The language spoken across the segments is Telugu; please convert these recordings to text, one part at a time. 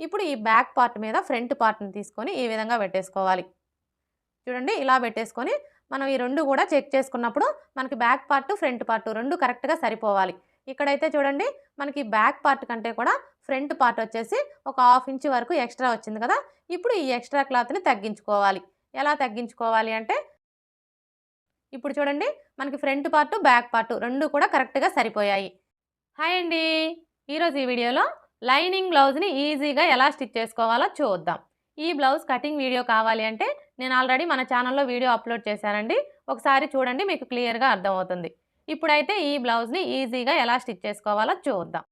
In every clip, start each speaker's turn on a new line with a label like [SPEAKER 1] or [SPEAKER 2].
[SPEAKER 1] ఇప్పుడు ఈ బ్యాక్ పార్ట్ మీద ఫ్రంట్ పార్ట్ని తీసుకొని ఈ విధంగా పెట్టేసుకోవాలి. చూడండి ఇలా పెట్టేసుకొని మనం ఈ రెండు కూడా చెక్ చేసుకున్నప్పుడు మనకి బ్యాక్ పార్ట్ ఫ్రంట్ పార్ట్ రెండు కరెక్ట్గా సరిపోవాలి. ఇక్కడైతే చూడండి మనకి బ్యాక్ పార్ట్ కంటే కూడా ఫ్రంట్ పార్ట్ వచ్చేసి ఒక హాఫ్ ఇంచ్ వరకు ఎక్స్ట్రా వచ్చింది కదా ఇప్పుడు ఈ ఎక్స్ట్రా క్లాత్ని తగ్గించుకోవాలి. ఎలా తగ్గించుకోవాలి అంటే ఇప్పుడు చూడండి మనకి ఫ్రంట్ పార్ట్ బ్యాక్ పార్ట్ రెండు కూడా కరెక్ట్గా సరిపోయాయి. హాయ్ అండి! ఈరోజు ఈ వీడియోలో లైనింగ్ బ్లౌజ్ని ఈజీగా ఎలా స్టిచ్ చేసుకోవాలో చూద్దాం. ఈ బ్లౌజ్ కటింగ్ వీడియో కావాలి అంటే నేను ఆల్రెడీ మన ఛానల్లో వీడియో అప్లోడ్ చేశానండి. ఒకసారి చూడండి మీకు క్లియర్గా అర్థమవుతుంది. ఇప్పుడైతే ఈ బ్లౌజ్ని ఈజీగా ఎలా స్టిచ్ చేసుకోవాలో చూద్దాం.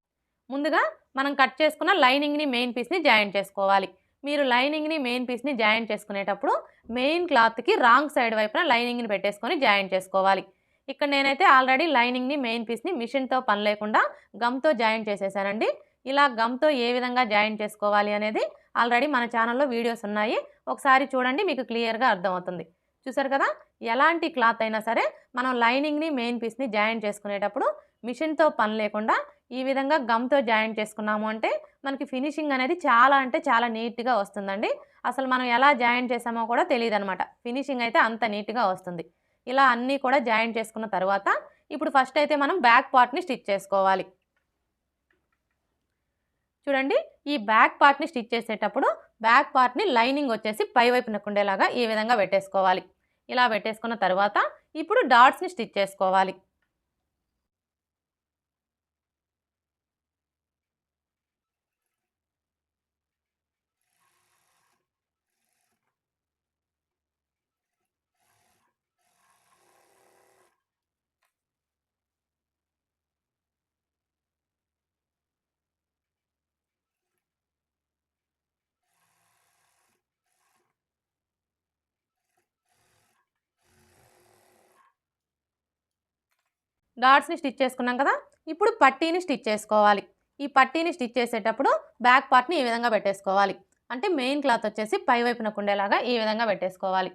[SPEAKER 1] ముందుగా మనం కట్ చేసుకున్న లైనింగ్ని మెయిన్ పీస్ని జాయిన్ చేసుకోవాలి. మీరు లైనింగ్ని మెయిన్ పీస్ని జాయిన్ చేసుకునేటప్పుడు మెయిన్ క్లాత్కి రాంగ్ సైడ్ వైపున లైనింగ్ని పెట్టేసుకొని జాయిన్ చేసుకోవాలి. ఇక్కడ నేనైతే ఆల్రెడీ లైనింగ్ని మెయిన్ పీస్ని మిషన్తో పని లేకుండా గమ్తో జాయిన్ చేసేసానండి. ఇలా గమ్తో ఏ విధంగా జాయిన్ చేసుకోవాలి అనేది ఆల్రెడీ మన ఛానల్లో వీడియోస్ ఉన్నాయి. ఒకసారి చూడండి మీకు క్లియర్గా అర్థమవుతుంది. చూసారు కదా? ఎలాంటి క్లాత్ అయినా సరే మనం లైనింగ్ని మెయిన్ పీస్ని జాయిన్ చేసుకునేటప్పుడు మిషన్తో పని లేకుండా ఈ విధంగా గమ్తో జాయిన్ చేసుకున్నాము అంటే మనకి ఫినిషింగ్ అనేది చాలా అంటే చాలా నీట్గా వస్తుందండి. అసలు మనం ఎలా జాయిన్ చేసామో కూడా తెలియదు అనమాట ఫినిషింగ్ అయితే అంత నీట్గా వస్తుంది. ఇలా అన్నీ కూడా జాయిన్ చేసుకున్న తర్వాత ఇప్పుడు ఫస్ట్ అయితే మనం బ్యాక్ పార్ట్ని స్టిచ్ చేసుకోవాలి. చూడండి ఈ బ్యాక్ పార్ట్ని స్టిచ్ చేసేటప్పుడు బ్యాక్ పార్ట్ని లైనింగ్ వచ్చేసి పై వైపునకు ఉండేలాగా ఈ విధంగా పెట్టేసుకోవాలి. ఇలా పెట్టేసుకున్న తర్వాత ఇప్పుడు డాట్స్ని స్టిచ్ చేసుకోవాలి. డాట్స్ని స్టిచ్ చేసుకున్నాం కదా ఇప్పుడు పట్టీని స్టిచ్ చేసుకోవాలి. ఈ పట్టీని స్టిచ్ చేసేటప్పుడు బ్యాక్ పార్ట్ని ఈ విధంగా పెట్టేసుకోవాలి. అంటే మెయిన్ క్లాత్ వచ్చేసి పై వైపున కుండేలాగా ఈ విధంగా పెట్టేసుకోవాలి.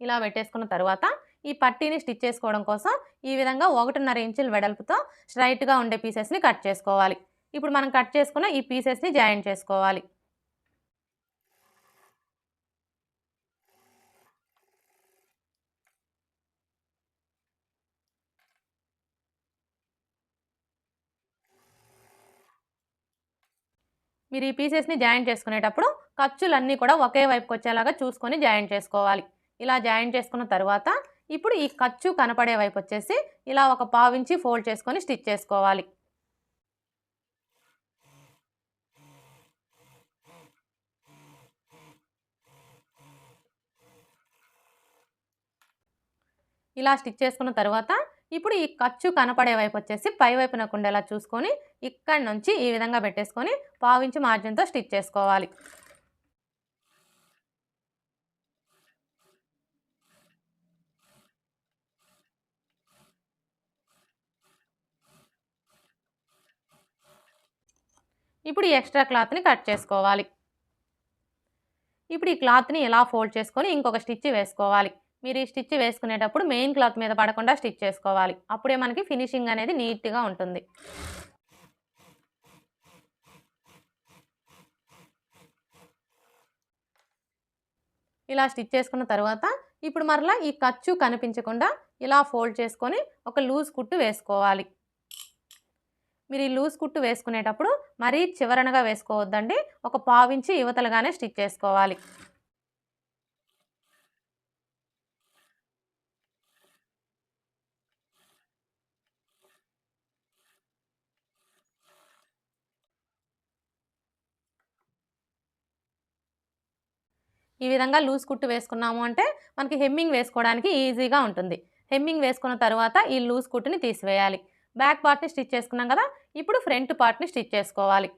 [SPEAKER 1] ఇలా పెట్టేసుకున్న తర్వాత ఈ పట్టీని స్టిచ్ చేసుకోవడం కోసం ఈ విధంగా ఒకటిన్నర ఇంచుల వెడల్పుతో స్ట్రైట్గా ఉండే పీసెస్ని కట్ చేసుకోవాలి. ఇప్పుడు మనం కట్ చేసుకున్న ఈ పీసెస్ని జాయిన్ చేసుకోవాలి. మీరు ఈ పీసెస్ని జాయిన్ చేసుకునేటప్పుడు ఖర్చులన్నీ కూడా ఒకే వైపుకి వచ్చేలాగా చూసుకొని జాయిన్ చేసుకోవాలి. ఇలా జాయిన్ చేసుకున్న తర్వాత ఇప్పుడు ఈ ఖర్చు కనపడే వైపు వచ్చేసి ఇలా ఒక పావించి ఫోల్డ్ చేసుకొని స్టిచ్ చేసుకోవాలి. ఇలా స్టిచ్ చేసుకున్న తర్వాత ఇప్పుడు ఈ ఖర్చు కనపడే వైపు వచ్చేసి పై వైపున కుండేలా చూసుకొని ఇక్కడి నుంచి ఈ విధంగా పెట్టేసుకొని పావించి మార్జిన్తో స్టిచ్ చేసుకోవాలి. ఇప్పుడు ఈ ఎక్స్ట్రా క్లాత్ని కట్ చేసుకోవాలి. ఇప్పుడు ఈ క్లాత్ని ఇలా ఫోల్డ్ చేసుకొని ఇంకొక స్టిచ్ వేసుకోవాలి. మీరు ఈ స్టిచ్ వేసుకునేటప్పుడు మెయిన్ క్లాత్ మీద పడకుండా స్టిచ్ చేసుకోవాలి. అప్పుడే మనకి ఫినిషింగ్ అనేది నీట్గా ఉంటుంది. ఇలా స్టిచ్ చేసుకున్న తర్వాత ఇప్పుడు మరలా ఈ ఖర్చు కనిపించకుండా ఇలా ఫోల్డ్ చేసుకొని ఒక లూజ్ కుట్టు వేసుకోవాలి. మీరు ఈ లూజ్ కుట్టు వేసుకునేటప్పుడు మరీ చివరనగా వేసుకోవద్దండి. ఒక పావించి యువతలుగానే స్టిచ్ చేసుకోవాలి. ఈ విధంగా లూజ్ కుట్టు వేసుకున్నాము అంటే మనకి హెమ్మింగ్ వేసుకోవడానికి ఈజీగా ఉంటుంది. హెమ్మింగ్ వేసుకున్న తర్వాత ఈ లూజ్ కుట్టుని తీసివేయాలి. బ్యాక్ పార్ట్ని స్టిచ్ చేసుకున్నాం కదా ఇప్పుడు ఫ్రంట్ పార్ట్ని స్టిచ్ చేసుకోవాలి.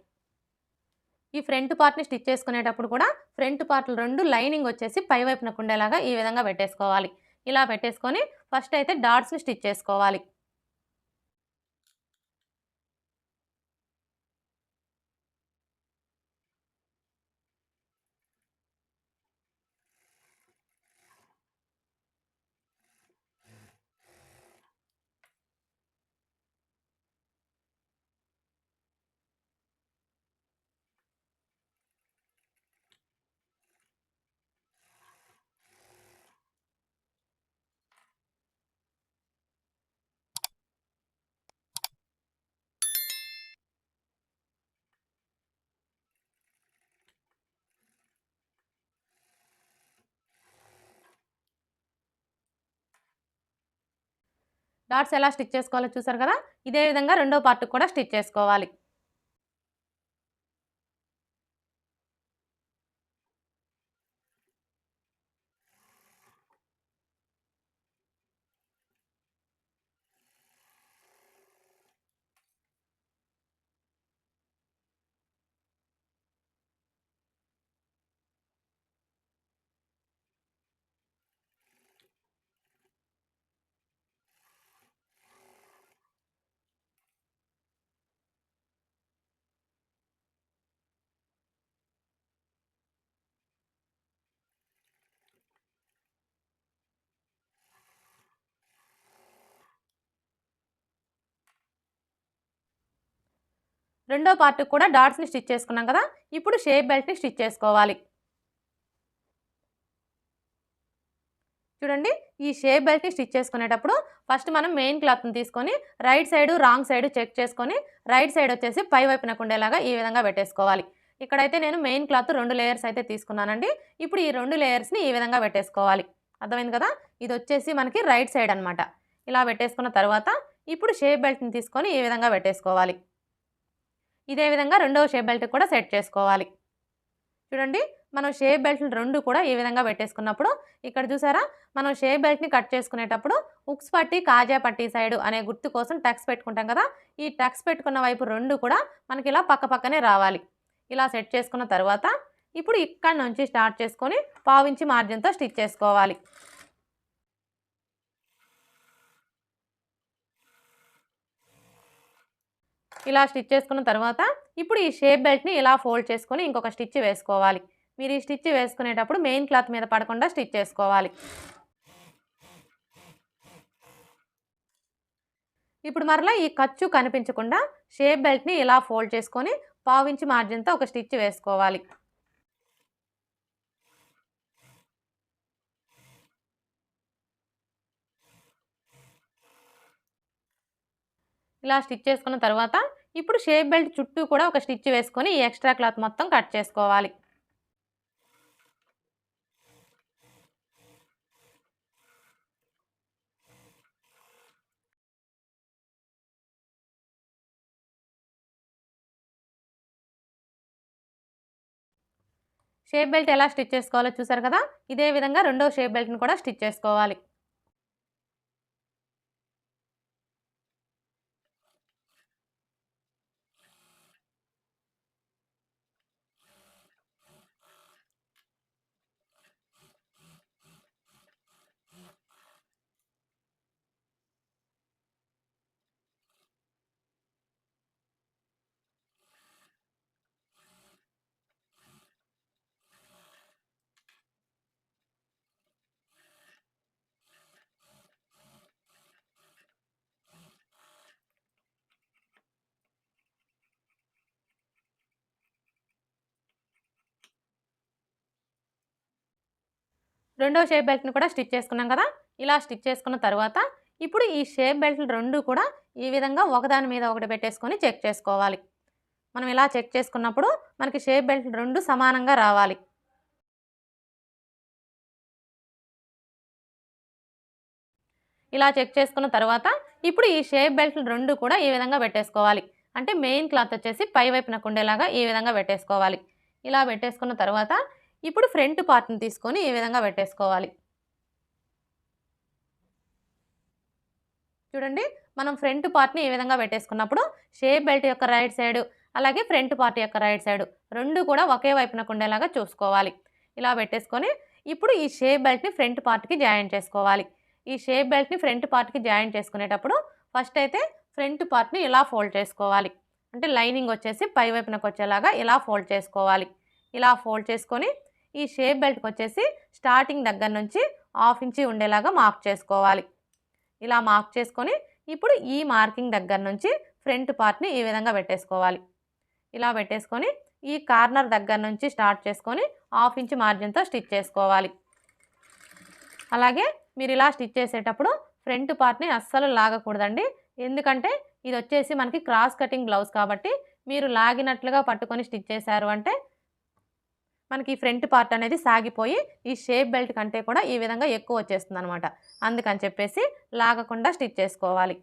[SPEAKER 1] ఈ ఫ్రంట్ పార్ట్ని స్టిచ్ చేసుకునేటప్పుడు కూడా ఫ్రంట్ పార్ట్లు రెండు లైనింగ్ వచ్చేసి పై వైపున కుండేలాగా ఈ విధంగా పెట్టేసుకోవాలి. ఇలా పెట్టేసుకొని ఫస్ట్ అయితే డాట్స్ని స్టిచ్ చేసుకోవాలి. డాట్స్ ఎలా స్టిచ్ చేసుకోవాలో చూసారు కదా? ఇదే విధంగా రెండో పార్ట్ కూడా స్టిచ్ చేసుకోవాలి. రెండో పార్ట్కి కూడా డాట్స్ని స్టిచ్ చేసుకున్నాం కదా? ఇప్పుడు షేప్ బెల్ట్ని స్టిచ్ చేసుకోవాలి. చూడండి ఈ షేప్ బెల్ట్ని స్టిచ్ చేసుకునేటప్పుడు ఫస్ట్ మనం మెయిన్ క్లాత్ని తీసుకొని right side wrong side check చేసుకొని రైట్ సైడ్ వచ్చేసి పై వైపునకు ఉండేలాగా ఈ విధంగా పెట్టేసుకోవాలి. ఇక్కడైతే నేను మెయిన్ క్లాత్ రెండు లేయర్స్ అయితే తీసుకున్నానండి. ఇప్పుడు ఈ రెండు లేయర్స్ని ఈ విధంగా పెట్టేసుకోవాలి. అర్థమైంది కదా? ఇది వచ్చేసి మనకి రైట్ సైడ్ అనమాట ఇలా పెట్టేసుకున్న తర్వాత ఇప్పుడు షేప్ బెల్ట్ని తీసుకొని ఈ విధంగా పెట్టేసుకోవాలి. ఇదే విధంగా రెండవ షేప్ బెల్ట్ కూడా సెట్ చేసుకోవాలి. చూడండి మనం షేప్ బెల్ట్లు రెండు కూడా ఈ విధంగా పెట్టేసుకున్నప్పుడు ఇక్కడ చూసారా? మనం షేప్ బెల్ట్ని కట్ చేసుకునేటప్పుడు ఉక్స్ పట్టి కాజా పట్టి సైడ్ అనే గుర్తు కోసం టక్స్ పెట్టుకుంటాం కదా? ఈ టక్స్ పెట్టుకున్న వైపు రెండు కూడా మనకి ఇలా పక్క పక్కనే రావాలి. ఇలా సెట్ చేసుకున్న తర్వాత ఇప్పుడు ఇక్కడ నుంచి స్టార్ట్ చేసుకొని పావించి మార్జిన్తో స్టిచ్ చేసుకోవాలి. ఇలా స్టిచ్ చేసుకున్న తర్వాత ఇప్పుడు ఈ షేప్ బెల్ట్ని ఇలా ఫోల్డ్ చేసుకొని ఇంకొక స్టిచ్ వేసుకోవాలి. మీరు ఈ స్టిచ్ వేసుకునేటప్పుడు మెయిన్ క్లాత్ మీద పడకుండా స్టిచ్ చేసుకోవాలి. ఇప్పుడు మరలా ఈ ఖర్చు కనిపించకుండా షేప్ బెల్ట్ని ఇలా ఫోల్డ్ చేసుకొని పావించి మార్జిన్తో ఒక స్టిచ్ వేసుకోవాలి. ఇలా స్టిచ్ చేసుకున్న తర్వాత ఇప్పుడు షేప్ బెల్ట్ చుట్టూ కూడా ఒక స్టిచ్ వేసుకొని ఈ ఎక్స్ట్రా క్లాత్ మొత్తం కట్ చేసుకోవాలి. షేప్ బెల్ట్ ఎలా స్టిచ్ చేసుకోవాలో చూసారు కదా? ఇదే విధంగా రెండో షేప్ బెల్ట్ని కూడా స్టిచ్ చేసుకోవాలి. రెండో షేప్ బెల్ట్ని కూడా స్టిచ్ చేసుకున్నాం కదా? ఇలా స్టిచ్ చేసుకున్న తర్వాత ఇప్పుడు ఈ షేప్ బెల్ట్లు రెండు కూడా ఈ విధంగా ఒకదాని మీద ఒకటి పెట్టేసుకొని చెక్ చేసుకోవాలి. మనం ఇలా చెక్ చేసుకున్నప్పుడు మనకి షేప్ బెల్ట్లు రెండు సమానంగా రావాలి. ఇలా చెక్ చేసుకున్న తర్వాత ఇప్పుడు ఈ షేప్ బెల్ట్లు రెండు కూడా ఈ విధంగా పెట్టేసుకోవాలి. అంటే మెయిన్ క్లాత్ వచ్చేసి పై వైపునకు ఉండేలాగా ఈ విధంగా పెట్టేసుకోవాలి. ఇలా పెట్టేసుకున్న తర్వాత ఇప్పుడు ఫ్రంట్ పార్ట్ని తీసుకొని ఈ విధంగా పెట్టేసుకోవాలి. చూడండి మనం ఫ్రంట్ పార్ట్ని ఈ విధంగా పెట్టేసుకున్నప్పుడు షేప్ బెల్ట్ యొక్క రైట్ సైడ్ అలాగే ఫ్రంట్ పార్ట్ యొక్క రైట్ సైడ్ రెండు కూడా ఒకే వైపునకు ఉండేలాగా చూసుకోవాలి. ఇలా పెట్టేసుకొని ఇప్పుడు ఈ షేప్ బెల్ట్ని ఫ్రంట్ పార్ట్కి జాయిన్ చేసుకోవాలి. ఈ షేప్ బెల్ట్ని ఫ్రంట్ పార్ట్కి జాయిన్ చేసుకునేటప్పుడు ఫస్ట్ అయితే ఫ్రంట్ పార్ట్ని ఇలా ఫోల్డ్ చేసుకోవాలి. అంటే లైనింగ్ వచ్చేసి పై వైపునకు వచ్చేలాగా ఇలా ఫోల్డ్ చేసుకోవాలి. ఇలా ఫోల్డ్ చేసుకొని ఈ షేప్ బెల్ట్కి వచ్చేసి స్టార్టింగ్ దగ్గర నుంచి హాఫ్ ఇంచి ఉండేలాగా మార్క్ చేసుకోవాలి. ఇలా మార్క్ చేసుకొని ఇప్పుడు ఈ మార్కింగ్ దగ్గర నుంచి ఫ్రంట్ పార్ట్ని ఈ విధంగా పెట్టేసుకోవాలి. ఇలా పెట్టేసుకొని ఈ కార్నర్ దగ్గర నుంచి స్టార్ట్ చేసుకొని హాఫ్ ఇంచ్ మార్జిన్తో స్టిచ్ చేసుకోవాలి. అలాగే మీరు ఇలా స్టిచ్ చేసేటప్పుడు ఫ్రంట్ పార్ట్ని అస్సలు లాగకూడదండి. ఎందుకంటే ఇది వచ్చేసి మనకి క్రాస్ కటింగ్ బ్లౌజ్ కాబట్టి మీరు లాగినట్లుగా పట్టుకొని స్టిచ్ చేశారు అంటే మనకి ఫ్రంట్ పార్ట్ అనేది సాగిపోయి ఈ షేప్ బెల్ట్ కంటే కూడా ఈ విధంగా ఎక్కువ వచ్చేస్తుంది అనమాట అందుకని చెప్పేసి లాగకుండా స్టిచ్ చేసుకోవాలి.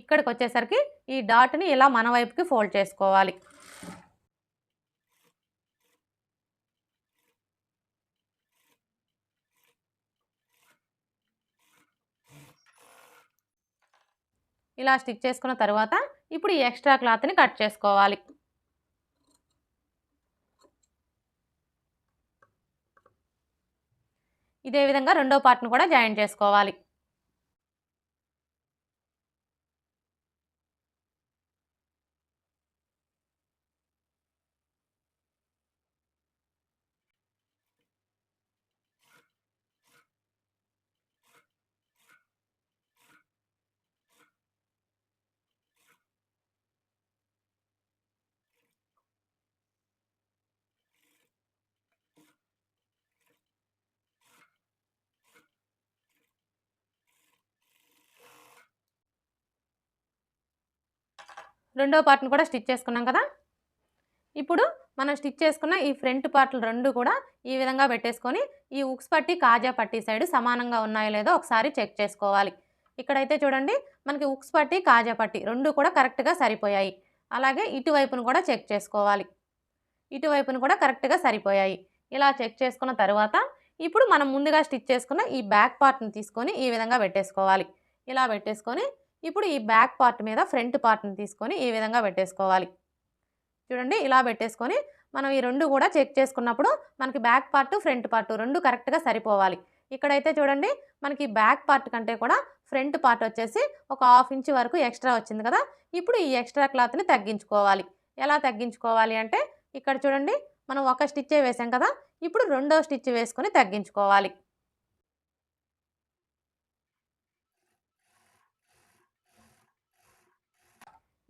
[SPEAKER 1] ఇక్కడికి వచ్చేసరికి ఈ డాట్ని ఇలా మన వైపుకి ఫోల్డ్ చేసుకోవాలి. ఇలా స్టిచ్ చేసుకున్న తర్వాత ఇప్పుడు ఈ ఎక్స్ట్రా క్లాత్ని కట్ చేసుకోవాలి. ఇదే విధంగా రెండో పార్ట్ను కూడా జాయిన్ చేసుకోవాలి. రెండో పార్ట్ని కూడా స్టిచ్ చేసుకున్నాం కదా? ఇప్పుడు మనం స్టిచ్ చేసుకున్న ఈ ఫ్రంట్ పార్ట్లు రెండు కూడా ఈ విధంగా పెట్టేసుకొని ఈ ఉక్స్ పట్టి కాజా పట్టి సైడ్ సమానంగా ఉన్నాయో లేదో ఒకసారి చెక్ చేసుకోవాలి. ఇక్కడైతే చూడండి మనకి ఉక్స్ పట్టి కాజా పట్టి రెండు కూడా కరెక్ట్గా సరిపోయాయి. అలాగే ఇటువైపును కూడా చెక్ చేసుకోవాలి. ఇటువైపును కూడా కరెక్ట్గా సరిపోయాయి. ఇలా చెక్ చేసుకున్న తర్వాత ఇప్పుడు మనం ముందుగా స్టిచ్ చేసుకున్న ఈ బ్యాక్ పార్ట్ని తీసుకొని ఈ విధంగా పెట్టేసుకోవాలి. ఇలా పెట్టేసుకొని ఇప్పుడు ఈ బ్యాక్ పార్ట్ మీద ఫ్రంట్ పార్ట్ని తీసుకొని ఈ విధంగా పెట్టేసుకోవాలి. చూడండి ఇలా పెట్టేసుకొని మనం ఈ రెండు కూడా చెక్ చేసుకున్నప్పుడు మనకి బ్యాక్ పార్ట్ ఫ్రంట్ పార్ట్ రెండు కరెక్ట్గా సరిపోవాలి. ఇక్కడైతే చూడండి మనకి బ్యాక్ పార్ట్ కంటే కూడా ఫ్రంట్ పార్ట్ వచ్చేసి ఒక హాఫ్ ఇంచ్ వరకు ఎక్స్ట్రా వచ్చింది కదా ఇప్పుడు ఈ ఎక్స్ట్రా క్లాత్ని తగ్గించుకోవాలి. ఎలా తగ్గించుకోవాలి అంటే ఇక్కడ చూడండి మనం ఒక స్టిచ్చే వేసాం కదా ఇప్పుడు రెండో స్టిచ్ వేసుకొని తగ్గించుకోవాలి.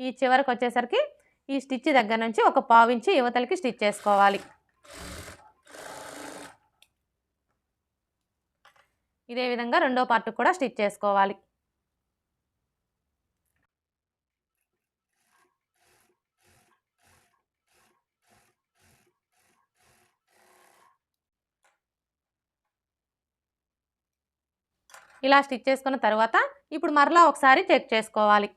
[SPEAKER 1] ఈ చివరికి వచ్చేసరికి ఈ స్టిచ్ దగ్గర నుంచి ఒక పావించి యువతలకి స్టిచ్ చేసుకోవాలి. ఇదే విధంగా రెండో పార్ట్ కూడా స్టిచ్ చేసుకోవాలి. ఇలా స్టిచ్ చేసుకున్న తర్వాత ఇప్పుడు మరలా ఒకసారి చెక్ చేసుకోవాలి.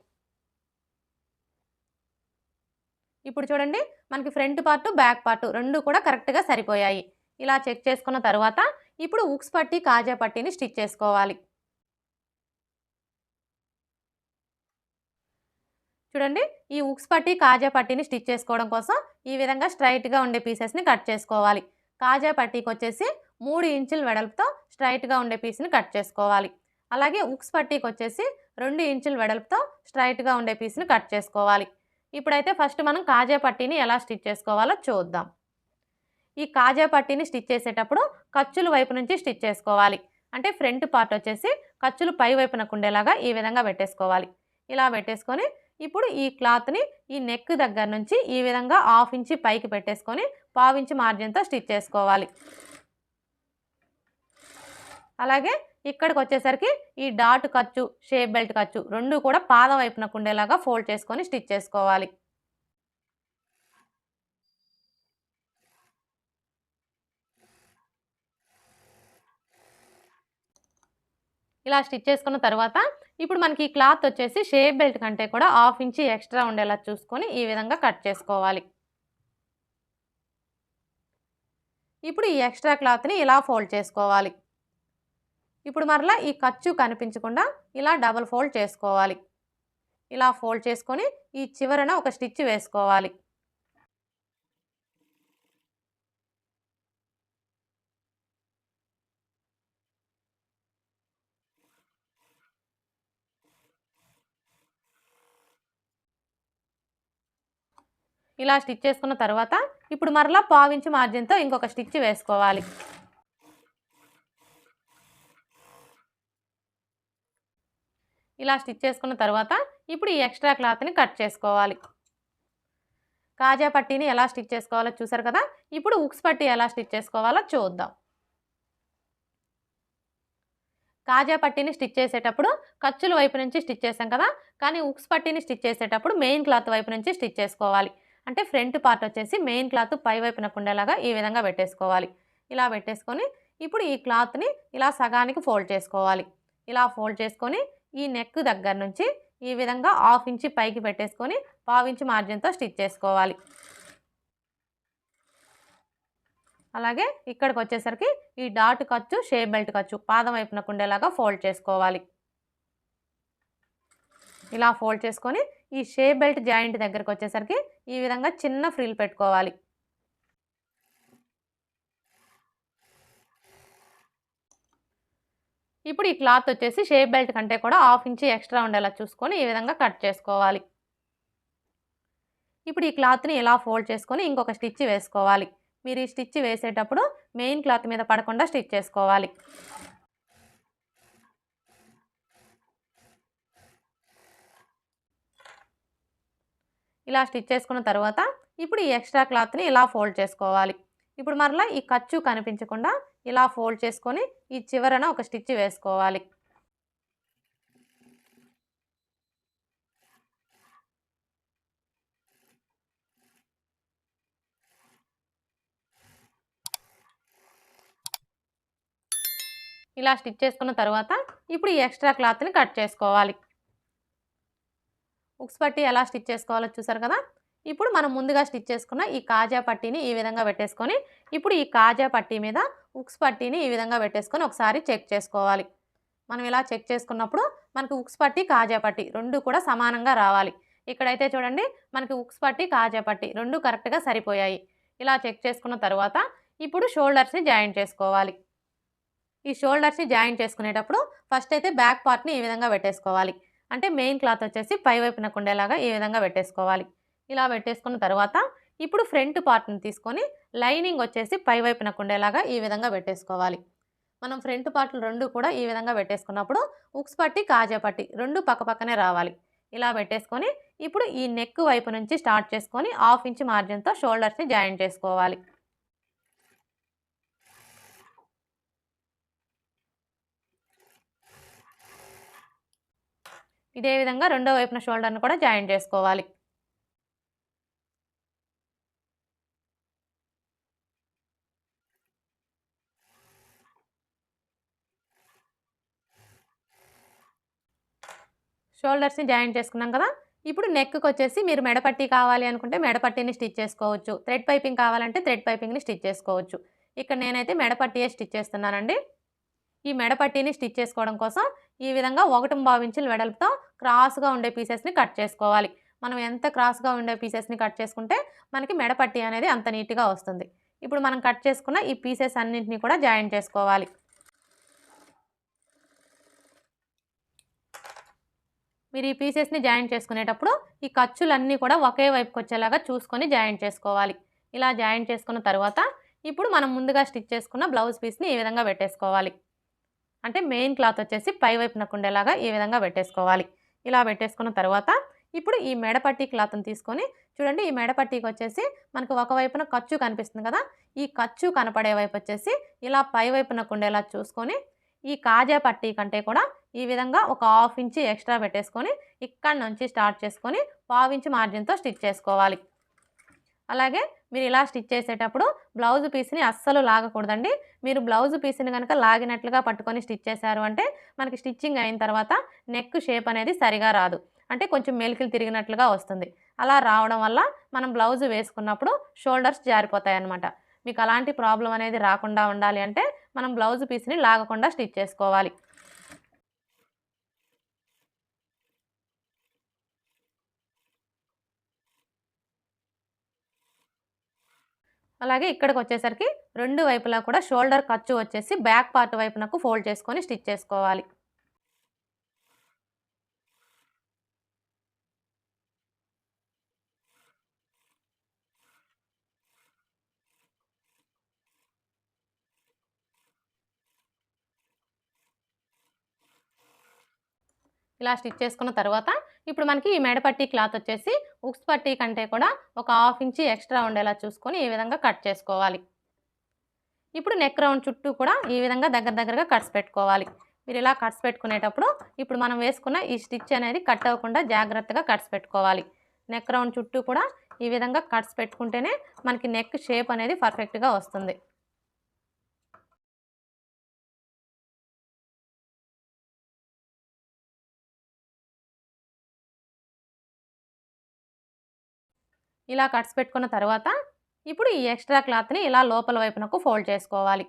[SPEAKER 1] ఇప్పుడు చూడండి మనకి ఫ్రంట్ పార్ట్ బ్యాక్ పార్ట్ రెండు కూడా కరెక్ట్గా సరిపోయాయి. ఇలా చెక్ చేసుకున్న తర్వాత ఇప్పుడు ఉక్స్ పట్టి కాజా పట్టీని స్టిచ్ చేసుకోవాలి. చూడండి ఈ ఉక్స్ పట్టి కాజా పట్టీని స్టిచ్ చేసుకోవడం కోసం ఈ విధంగా స్ట్రైట్గా ఉండే పీసెస్ని కట్ చేసుకోవాలి. కాజా పట్టీకి వచ్చేసి మూడు ఇంచుల వెడల్పుతో స్ట్రైట్గా ఉండే పీస్ని కట్ చేసుకోవాలి. అలాగే ఉక్స్ పట్టీకి వచ్చేసి రెండు ఇంచుల వెడల్పుతో స్ట్రైట్గా ఉండే పీస్ని కట్ చేసుకోవాలి. ఇప్పుడైతే ఫస్ట్ మనం కాజా పట్టీని ఎలా స్టిచ్ చేసుకోవాలో చూద్దాం. ఈ కాజా పట్టీని స్టిచ్ చేసేటప్పుడు ఖర్చుల వైపు నుంచి స్టిచ్ చేసుకోవాలి. అంటే ఫ్రంట్ పార్ట్ వచ్చేసి ఖర్చులు పై వైపునకు ఉండేలాగా ఈ విధంగా పెట్టేసుకోవాలి. ఇలా పెట్టేసుకొని ఇప్పుడు ఈ క్లాత్ని ఈ నెక్ దగ్గర నుంచి ఈ విధంగా హాఫ్ ఇంచి పైకి పెట్టేసుకొని పావించి మార్జిన్తో స్టిచ్ చేసుకోవాలి. అలాగే ఇక్కడికి వచ్చేసరికి ఈ డాట్ ఖర్చు షేప్ బెల్ట్ ఖర్చు రెండు కూడా పాద వైపునకు ఉండేలాగా ఫోల్డ్ చేసుకొని స్టిచ్ చేసుకోవాలి. ఇలా స్టిచ్ చేసుకున్న తర్వాత ఇప్పుడు మనకి ఈ క్లాత్ వచ్చేసి షేప్ బెల్ట్ కంటే కూడా హాఫ్ ఇంచి ఎక్స్ట్రా ఉండేలా చూసుకొని ఈ విధంగా కట్ చేసుకోవాలి. ఇప్పుడు ఈ ఎక్స్ట్రా క్లాత్ని ఇలా ఫోల్డ్ చేసుకోవాలి. ఇప్పుడు మరలా ఈ ఖర్చు కనిపించకుండా ఇలా డబల్ ఫోల్డ్ చేసుకోవాలి. ఇలా ఫోల్డ్ చేసుకొని ఈ చివరన ఒక స్టిచ్ వేసుకోవాలి. ఇలా స్టిచ్ చేసుకున్న తర్వాత ఇప్పుడు మరలా పావించి మార్జిన్తో ఇంకొక స్టిచ్ వేసుకోవాలి. ఇలా స్టిచ్ చేసుకున్న తర్వాత ఇప్పుడు ఈ ఎక్స్ట్రా క్లాత్ని కట్ చేసుకోవాలి. కాజా పట్టీని ఎలా స్టిచ్ చేసుకోవాలో చూసారు కదా? ఇప్పుడు ఉక్స్ పట్టీ ఎలా స్టిచ్ చేసుకోవాలో చూద్దాం. కాజా పట్టీని స్టిచ్ చేసేటప్పుడు ఖర్చుల వైపు నుంచి స్టిచ్ చేసాం కదా? కానీ ఉక్స్ పట్టీని స్టిచ్ చేసేటప్పుడు మెయిన్ క్లాత్ వైపు నుంచి స్టిచ్ చేసుకోవాలి. అంటే ఫ్రంట్ పార్ట్ వచ్చేసి మెయిన్ క్లాత్ పై వైపున ఉండేలాగా ఈ విధంగా పెట్టేసుకోవాలి. ఇలా పెట్టేసుకొని ఇప్పుడు ఈ క్లాత్ని ఇలా సగానికి ఫోల్డ్ చేసుకోవాలి. ఇలా ఫోల్డ్ చేసుకొని ఈ నెక్ దగ్గర నుంచి ఈ విధంగా హాఫ్ ఇంచి పైకి పెట్టేసుకొని పావించి మార్జిన్తో స్టిచ్ చేసుకోవాలి. అలాగే ఇక్కడికి వచ్చేసరికి ఈ డాట్ ఖర్చు షేప్ బెల్ట్ ఖర్చు పాదం వైపున ఉండేలాగా ఫోల్డ్ చేసుకోవాలి. ఇలా ఫోల్డ్ చేసుకొని ఈ షేప్ బెల్ట్ జాయింట్ దగ్గరకు వచ్చేసరికి ఈ విధంగా చిన్న ఫ్రిల్ పెట్టుకోవాలి. ఇప్పుడు ఈ క్లాత్ వచ్చేసి షేప్ బెల్ట్ కంటే కూడా హాఫ్ ఇంచి ఎక్స్ట్రా ఉండేలా చూసుకొని ఈ విధంగా కట్ చేసుకోవాలి. ఇప్పుడు ఈ క్లాత్ని ఇలా ఫోల్డ్ చేసుకొని ఇంకొక స్టిచ్ వేసుకోవాలి. మీరు ఈ స్టిచ్ వేసేటప్పుడు మెయిన్ క్లాత్ మీద పడకుండా స్టిచ్ చేసుకోవాలి. ఇలా స్టిచ్ చేసుకున్న తర్వాత ఇప్పుడు ఈ ఎక్స్ట్రా క్లాత్ని ఇలా ఫోల్డ్ చేసుకోవాలి. ఇప్పుడు మరలా ఈ ఖర్చు కనిపించకుండా ఇలా ఫోల్డ్ చేసుకొని ఈ చివరన ఒక స్టిచ్ వేసుకోవాలి. ఇలా స్టిచ్ చేసుకున్న తర్వాత ఇప్పుడు ఈ ఎక్స్ట్రా క్లాత్ని కట్ చేసుకోవాలి. ఉక్స్ పట్టి ఎలా స్టిచ్ చేసుకోవాలో చూసారు కదా? ఇప్పుడు మనం ముందుగా స్టిచ్ చేసుకున్న ఈ కాజా పట్టీని ఈ విధంగా పెట్టేసుకొని ఇప్పుడు ఈ కాజా పట్టీ మీద ఉక్స్ పట్టీని ఈ విధంగా పెట్టేసుకొని ఒకసారి చెక్ చేసుకోవాలి. మనం ఇలా చెక్ చేసుకున్నప్పుడు మనకు ఉక్స్ పట్టి కాజా పట్టి రెండు కూడా సమానంగా రావాలి. ఇక్కడైతే చూడండి మనకి ఉక్స్ పట్టి కాజా పట్టి రెండు కరెక్ట్గా సరిపోయాయి. ఇలా చెక్ చేసుకున్న తర్వాత ఇప్పుడు షోల్డర్స్ని జాయిన్ చేసుకోవాలి. ఈ షోల్డర్స్ని జాయిన్ చేసుకునేటప్పుడు ఫస్ట్ అయితే బ్యాక్ పార్ట్ని ఈ విధంగా పెట్టేసుకోవాలి. అంటే మెయిన్ క్లాత్ వచ్చేసి పై వైపున ఉండేలాగా ఈ విధంగా పెట్టేసుకోవాలి. ఇలా పెట్టేసుకున్న తర్వాత ఇప్పుడు ఫ్రంట్ పార్ట్ని తీసుకొని లైనింగ్ వచ్చేసి పై వైపున ఉండేలాగా ఈ విధంగా పెట్టేసుకోవాలి. మనం ఫ్రంట్ పార్ట్లు రెండు కూడా ఈ విధంగా పెట్టేసుకున్నప్పుడు ఉక్స్ పట్టి కాజా పట్టి రెండు పక్కపక్కనే రావాలి. ఇలా పెట్టేసుకొని ఇప్పుడు ఈ నెక్ వైపు నుంచి స్టార్ట్ చేసుకొని హాఫ్ ఇంచ్ మార్జిన్తో షోల్డర్స్ని జాయిన్ చేసుకోవాలి. ఇదే విధంగా రెండో వైపున షోల్డర్ని కూడా జాయిన్ చేసుకోవాలి. షోల్డర్స్ని జాయిన్ చేసుకున్నాం కదా. ఇప్పుడు నెక్కి వచ్చేసి మీరు మెడపట్టి కావాలి అనుకుంటే మెడపట్టిని స్టిచ్ చేసుకోవచ్చు. థ్రెడ్ పైపింగ్ కావాలంటే థ్రెడ్ పైపింగ్ని స్టిచ్ చేసుకోవచ్చు. ఇక్కడ నేనైతే మెడపట్టియే స్టిచ్ చేస్తున్నానండి. ఈ మెడపట్టిని స్టిచ్ చేసుకోవడం కోసం ఈ విధంగా ఒకటి భావించిన వెడల్పుతో క్రాస్గా ఉండే పీసెస్ని కట్ చేసుకోవాలి. మనం ఎంత క్రాస్గా ఉండే పీసెస్ని కట్ చేసుకుంటే మనకి మెడపట్టి అనేది అంత నీట్గా వస్తుంది. ఇప్పుడు మనం కట్ చేసుకున్న ఈ పీసెస్ అన్నింటినీ కూడా జాయిన్ చేసుకోవాలి. మీరు ఈ పీసెస్ని జాయిన్ చేసుకునేటప్పుడు ఈ ఖర్చులన్నీ కూడా ఒకే వైపుకి వచ్చేలాగా చూసుకొని జాయిన్ చేసుకోవాలి. ఇలా జాయిన్ చేసుకున్న తర్వాత ఇప్పుడు మనం ముందుగా స్టిచ్ చేసుకున్న బ్లౌజ్ పీస్ని ఈ విధంగా పెట్టేసుకోవాలి. అంటే మెయిన్ క్లాత్ వచ్చేసి పై వైపున ఉండేలాగా ఈ విధంగా పెట్టేసుకోవాలి. ఇలా పెట్టేసుకున్న తర్వాత ఇప్పుడు ఈ మెడపట్టి క్లాత్ని తీసుకొని చూడండి ఈ మెడపట్టికి వచ్చేసి మనకు ఒకవైపున ఖర్చు కనిపిస్తుంది కదా ఈ ఖర్చు కనపడే వైపు వచ్చేసి ఇలా పై వైపున ఉండేలా చూసుకొని ఈ కాజా పట్టీ కంటే కూడా ఈ విధంగా ఒక హాఫ్ ఇంచి ఎక్స్ట్రా పెట్టేసుకొని ఇక్కడ నుంచి స్టార్ట్ చేసుకొని పావించి మార్జిన్తో స్టిచ్ చేసుకోవాలి. అలాగే మీరు ఇలా స్టిచ్ చేసేటప్పుడు బ్లౌజ్ పీస్ని అస్సలు లాగకూడదండి. మీరు బ్లౌజ్ పీస్ని కనుక లాగినట్లుగా పట్టుకొని స్టిచ్ చేశారు అంటే మనకి స్టిచ్చింగ్ అయిన తర్వాత నెక్ షేప్ అనేది సరిగా రాదు. అంటే కొంచెం మెలికలు తిరిగినట్లుగా వస్తుంది. అలా రావడం వల్ల మనం బ్లౌజ్ వేసుకున్నప్పుడు షోల్డర్స్ జారిపోతాయి అన్నమాట మీకు అలాంటి ప్రాబ్లం అనేది రాకుండా ఉండాలి అంటే మనం బ్లౌజ్ పీస్ని లాగకుండా స్టిచ్ చేసుకోవాలి. అలాగే ఇక్కడికి వచ్చేసరికి రెండు వైపులా కూడా షోల్డర్ ఖర్చు వచ్చేసి బ్యాక్ పార్ట్ వైపునకు ఫోల్డ్ చేసుకొని స్టిచ్ చేసుకోవాలి. ఇలా స్టిచ్ చేసుకున్న తర్వాత ఇప్పుడు మనకి ఈ మెడపట్టి క్లాత్ వచ్చేసి ఉక్స్ పట్టీ కంటే కూడా ఒక హాఫ్ ఇంచి ఎక్స్ట్రా ఉండేలా చూసుకొని ఈ విధంగా కట్ చేసుకోవాలి. ఇప్పుడు నెక్ రౌండ్ చుట్టూ కూడా ఈ విధంగా దగ్గర దగ్గరగా కట్స్ పెట్టుకోవాలి. మీరు ఇలా కట్స్ పెట్టుకునేటప్పుడు ఇప్పుడు మనం వేసుకున్న ఈ స్టిచ్ అనేది కట్ అవ్వకుండా జాగ్రత్తగా కట్స్ పెట్టుకోవాలి. నెక్ రౌండ్ చుట్టూ కూడా ఈ విధంగా కట్స్ పెట్టుకుంటేనే మనకి నెక్ షేప్ అనేది పర్ఫెక్ట్గా వస్తుంది. ఇలా కట్స్ పెట్టుకున్న తర్వాత ఇప్పుడు ఈ ఎక్స్ట్రా క్లాత్ని ఇలా లోపల వైపునకు ఫోల్డ్ చేసుకోవాలి.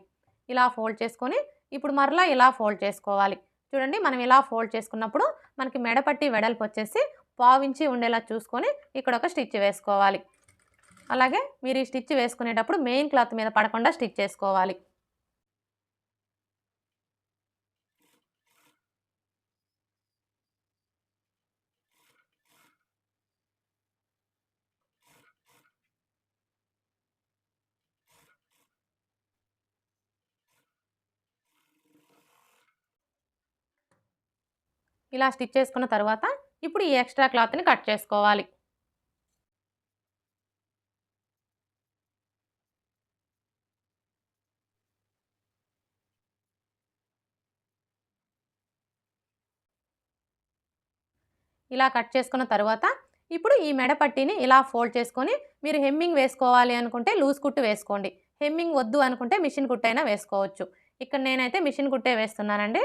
[SPEAKER 1] ఇలా ఫోల్డ్ చేసుకొని ఇప్పుడు మరలా ఇలా ఫోల్డ్ చేసుకోవాలి. చూడండి మనం ఇలా ఫోల్డ్ చేసుకున్నప్పుడు మనకి మెడపట్టి వెడల్పు వచ్చేసి పావించి ఉండేలా చూసుకొని ఇక్కడ ఒక స్టిచ్ వేసుకోవాలి. అలాగే మీరు ఈ స్టిచ్ వేసుకునేటప్పుడు మెయిన్ క్లాత్ మీద పడకుండా స్టిచ్ చేసుకోవాలి. ఇలా స్టిచ్ చేసుకున్న తర్వాత ఇప్పుడు ఈ ఎక్స్ట్రా క్లాత్ని కట్ చేసుకోవాలి. ఇలా కట్ చేసుకున్న తర్వాత ఇప్పుడు ఈ మెడ పట్టీని ఇలా ఫోల్డ్ చేసుకొని మీరు హెమ్మింగ్ వేసుకోవాలి అనుకుంటే లూజ్ కుట్టు వేసుకోండి. హెమ్మింగ్ వద్దు అనుకుంటే మిషన్ కుట్టైనా వేసుకోవచ్చు. ఇక్కడ నేనైతే మిషన్ కుట్టే వేస్తున్నానండి.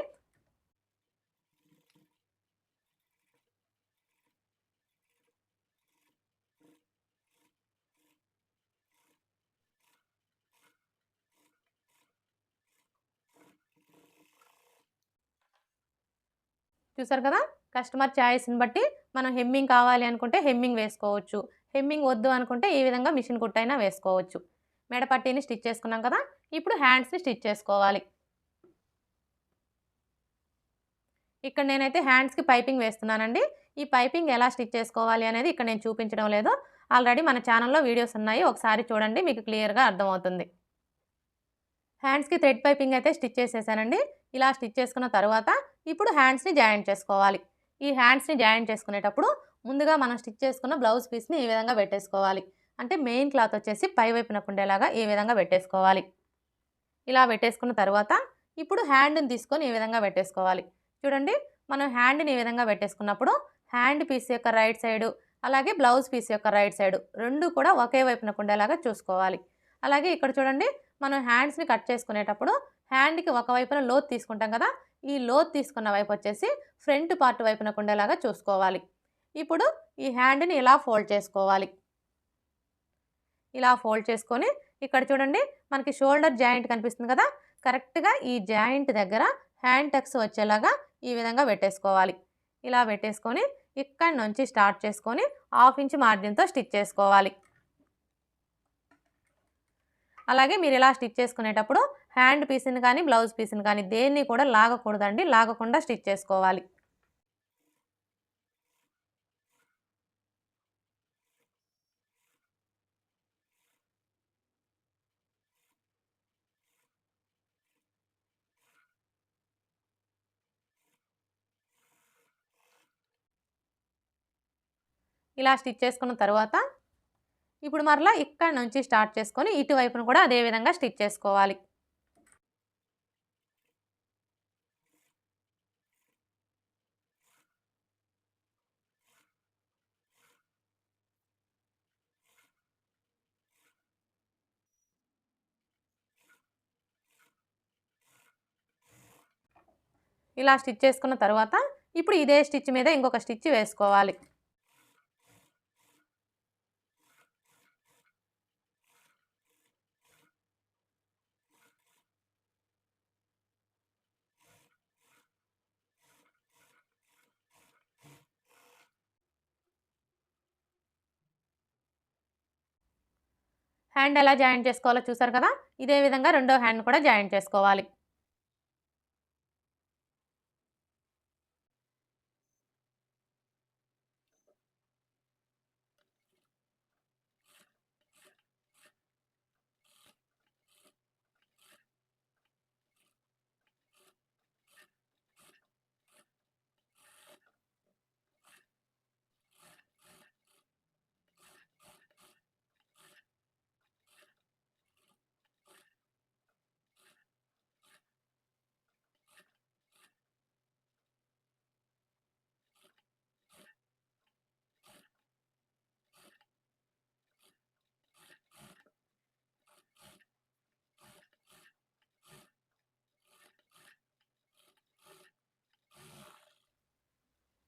[SPEAKER 1] చూసారు కదా? కస్టమర్ ఛాయిస్ని బట్టి మనం హెమ్మింగ్ కావాలి అనుకుంటే హెమ్మింగ్ వేసుకోవచ్చు. హెమ్మింగ్ వద్దు అనుకుంటే ఈ విధంగా మిషన్ కుట్టైనా వేసుకోవచ్చు. మెడపట్టీని స్టిచ్ చేసుకున్నాం కదా? ఇప్పుడు హ్యాండ్స్ని స్టిచ్ చేసుకోవాలి. ఇక్కడ నేనైతే హ్యాండ్స్కి పైపింగ్ వేస్తున్నానండి. ఈ పైపింగ్ ఎలా స్టిచ్ చేసుకోవాలి అనేది ఇక్కడ నేను చూపించడం లేదు. ఆల్రెడీ మన ఛానల్లో వీడియోస్ ఉన్నాయి. ఒకసారి చూడండి మీకు క్లియర్గా అర్థమవుతుంది. హ్యాండ్స్కి థ్రెడ్ పైపింగ్ అయితే స్టిచ్ చేసేసానండి. ఇలా స్టిచ్ చేసుకున్న తర్వాత ఇప్పుడు హ్యాండ్స్ని జాయింట్ చేసుకోవాలి. ఈ హ్యాండ్స్ని జాయింట్ చేసుకునేటప్పుడు ముందుగా మనం స్టిచ్ చేసుకున్న బ్లౌజ్ పీస్ని ఈ విధంగా పెట్టేసుకోవాలి? అంటే మెయిన్ క్లాత్ వచ్చేసి పై వైపున ఉండేలాగా ఈ విధంగా పెట్టేసుకోవాలి? ఇలా పెట్టేసుకున్న తర్వాత ఇప్పుడు హ్యాండ్ని తీసుకొని ఈ విధంగా పెట్టేసుకోవాలి? చూడండి మనం హ్యాండ్ని ఈ విధంగా పెట్టేసుకున్నప్పుడు హ్యాండ్ పీస్ యొక్క రైట్ సైడు అలాగే బ్లౌజ్ పీస్ యొక్క రైట్ సైడు రెండు కూడా ఒకే వైపున ఉండేలాగా చూసుకోవాలి. అలాగే ఇక్కడ చూడండి మనం హ్యాండ్స్ని కట్ చేసుకునేటప్పుడు హ్యాండ్కి ఒక వైపున లోత్ తీసుకుంటాం కదా ఈ లోత్ తీసుకున్న వైపు వచ్చేసి ఫ్రంట్ పార్ట్ వైపున ఉండేలాగా చూసుకోవాలి. ఇప్పుడు ఈ హ్యాండ్ని ఇలా ఫోల్డ్ చేసుకోవాలి. ఇలా ఫోల్డ్ చేసుకొని ఇక్కడ చూడండి మనకి షోల్డర్ జాయింట్ కనిపిస్తుంది కదా కరెక్ట్గా ఈ జాయింట్ దగ్గర హ్యాండ్ టక్స్ వచ్చేలాగా ఈ విధంగా పెట్టేసుకోవాలి. ఇలా పెట్టేసుకొని ఇక్కడి నుంచి స్టార్ట్ చేసుకొని హాఫ్ ఇంచ్ మార్జిన్తో స్టిచ్ చేసుకోవాలి. అలాగే మీరు ఇలా స్టిచ్ చేసుకునేటప్పుడు హ్యాండ్ పీస్ని కానీ బ్లౌజ్ పీస్ని కానీ దేన్ని కూడా లాగకూడదండి. లాగకుండా స్టిచ్ చేసుకోవాలి. ఇలా స్టిచ్ చేసుకున్న తర్వాత ఇప్పుడు మరలా ఇక్కడ నుంచి స్టార్ట్ చేసుకొని ఇటువైపును కూడా అదే విధంగా స్టిచ్ చేసుకోవాలి. ఇలా స్టిచ్ చేసుకున్న తర్వాత ఇప్పుడు ఇదే స్టిచ్ మీద ఇంకొక స్టిచ్ వేసుకోవాలి. హ్యాండ్ ఎలా జాయింట్ చేసుకోవాలో చూసారు కదా? ఇదే విధంగా రెండో హ్యాండ్ కూడా జాయింట్ చేసుకోవాలి.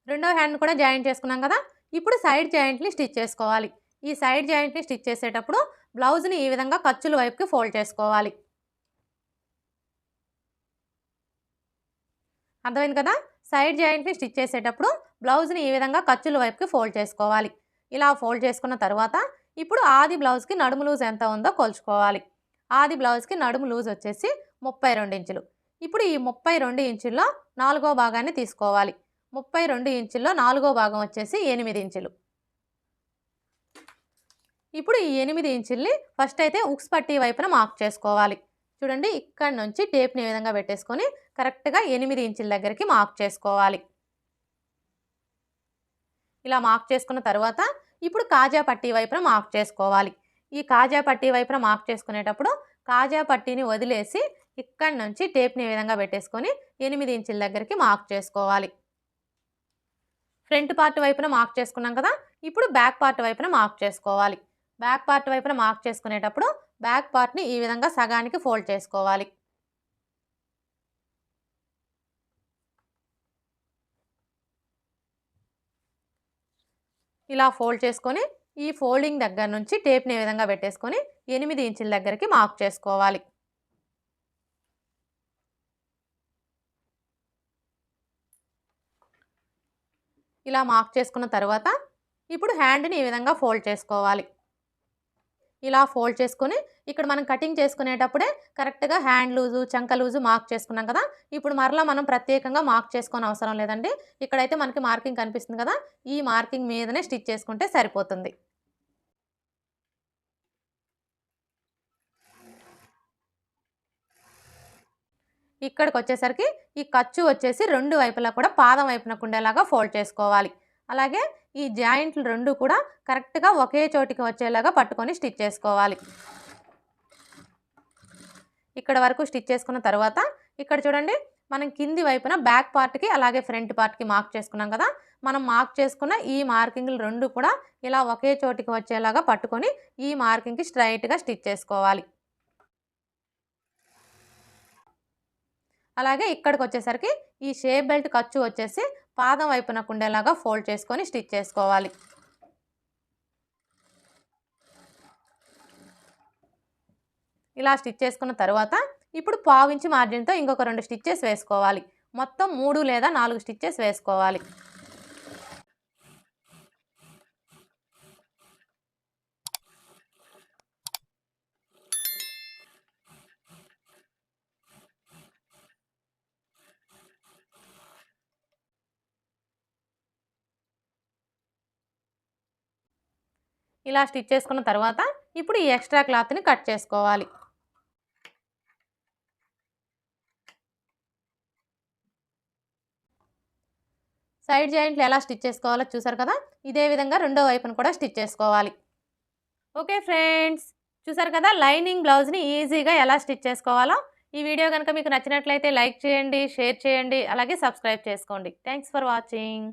[SPEAKER 1] రెండో హ్యాండ్ కూడా జాయింట్ చేసుకున్నాం కదా? ఇప్పుడు సైడ్ జాయింట్ని స్టిచ్ చేసుకోవాలి. ఈ సైడ్ జాయింట్ని స్టిచ్ చేసేటప్పుడు బ్లౌజ్ని ఈ విధంగా ఖర్చుల వైపుకి ఫోల్డ్ చేసుకోవాలి. అర్థమైంది కదా? సైడ్ జాయింట్ని స్టిచ్ చేసేటప్పుడు బ్లౌజ్ని ఈ విధంగా ఖర్చుల వైపుకి ఫోల్డ్ చేసుకోవాలి. ఇలా ఫోల్డ్ చేసుకున్న తర్వాత ఇప్పుడు ఆది బ్లౌజ్కి నడుము లూజ్ ఎంత ఉందో కొలుచుకోవాలి. ఆది బ్లౌజ్కి నడుము లూజ్ వచ్చేసి ముప్పై రెండు ఇంచులు. ఇప్పుడు ఈ ముప్పై రెండు ఇంచుల్లో నాలుగో భాగాన్ని తీసుకోవాలి. ముప్పై రెండు ఇంచుల్లో నాలుగో భాగం వచ్చేసి ఎనిమిది ఇంచులు. ఇప్పుడు ఈ ఎనిమిది ఇంచుల్ని ఫస్ట్ అయితే ఉక్స్ పట్టీ వైపున మార్క్ చేసుకోవాలి. చూడండి ఇక్కడ నుంచి టేప్ని ఈ విధంగా పెట్టేసుకొని కరెక్ట్గా ఎనిమిది ఇంచుల దగ్గరికి మార్క్ చేసుకోవాలి. ఇలా మార్క్ చేసుకున్న తర్వాత ఇప్పుడు కాజా పట్టీ వైపున మార్క్ చేసుకోవాలి. ఈ కాజా పట్టీ వైపున మార్క్ చేసుకునేటప్పుడు కాజా పట్టీని వదిలేసి ఇక్కడ నుంచి టేప్ని ఈ విధంగా పెట్టేసుకొని ఎనిమిది ఇంచుల దగ్గరికి మార్క్ చేసుకోవాలి. ఫ్రంట్ పార్ట్ వైపున మార్క్ చేసుకున్నాం కదా ఇప్పుడు బ్యాక్ పార్ట్ వైపున మార్క్ చేసుకోవాలి. బ్యాక్ పార్ట్ వైపున మార్క్ చేసుకునేటప్పుడు బ్యాక్ పార్ట్ని ఈ విధంగా సగానికి ఫోల్డ్ చేసుకోవాలి. ఇలా ఫోల్డ్ చేసుకొని ఈ ఫోల్డింగ్ దగ్గర నుంచి టేప్ని ఏ విధంగా పెట్టేసుకొని ఎనిమిది ఇంచుల దగ్గరికి మార్క్ చేసుకోవాలి. ఇలా మార్క్ చేసుకున్న తర్వాత ఇప్పుడు హ్యాండ్ని ఈ విధంగా ఫోల్డ్ చేసుకోవాలి. ఇలా ఫోల్డ్ చేసుకొని ఇక్కడ మనం కటింగ్ చేసుకునేటప్పుడే కరెక్ట్గా హ్యాండ్ లూజు చంక లూజు మార్క్ చేసుకున్నాం కదా? ఇప్పుడు మరలా మనం ప్రత్యేకంగా మార్క్ చేసుకోని అవసరం లేదండి. ఇక్కడైతే మనకి మార్కింగ్ కనిపిస్తుంది కదా? ఈ మార్కింగ్ మీదనే స్టిచ్ చేసుకుంటే సరిపోతుంది. ఇక్కడికి వచ్చేసరికి ఈ ఖర్చు వచ్చేసి రెండు వైపులా కూడా పాదం వైపునకు ఉండేలాగా ఫోల్డ్ చేసుకోవాలి. అలాగే ఈ జాయింట్లు రెండు కూడా కరెక్ట్గా ఒకే చోటికి వచ్చేలాగా పట్టుకొని స్టిచ్ చేసుకోవాలి. ఇక్కడ వరకు స్టిచ్ చేసుకున్న తర్వాత ఇక్కడ చూడండి మనం కింది వైపున బ్యాక్ పార్ట్కి అలాగే ఫ్రంట్ పార్ట్కి మార్క్ చేసుకున్నాం కదా మనం మార్క్ చేసుకున్న ఈ మార్కింగ్లు రెండు కూడా ఇలా ఒకే చోటికి వచ్చేలాగా పట్టుకొని ఈ మార్కింగ్కి స్ట్రైట్గా స్టిచ్ చేసుకోవాలి. అలాగే ఇక్కడికి వచ్చేసరికి ఈ షేప్ బెల్ట్ ఖర్చు వచ్చేసి పాదం వైపునకు ఉండేలాగా ఫోల్డ్ చేసుకొని స్టిచ్ చేసుకోవాలి. ఇలా స్టిచ్ చేసుకున్న తర్వాత ఇప్పుడు పావించి మార్జిన్తో ఇంకొక రెండు స్టిచ్చెస్ వేసుకోవాలి. మొత్తం మూడు లేదా నాలుగు స్టిచ్చెస్ వేసుకోవాలి. ఇలా స్టిచ్ చేసుకున్న తర్వాత ఇప్పుడు ఈ ఎక్స్ట్రా క్లాత్ని కట్ చేసుకోవాలి. సైడ్ జాయింట్లు ఎలా స్టిచ్ చేసుకోవాలో చూసారు కదా? ఇదే విధంగా రెండో వైపును కూడా స్టిచ్ చేసుకోవాలి. ఓకే ఫ్రెండ్స్ చూసారు కదా? లైనింగ్ బ్లౌజ్ని ఈజీగా ఎలా స్టిచ్ చేసుకోవాలో? ఈ వీడియో కనుక మీకు నచ్చినట్లయితే లైక్ చేయండి షేర్ చేయండి అలాగే సబ్స్క్రైబ్ చేసుకోండి. Thanks for watching.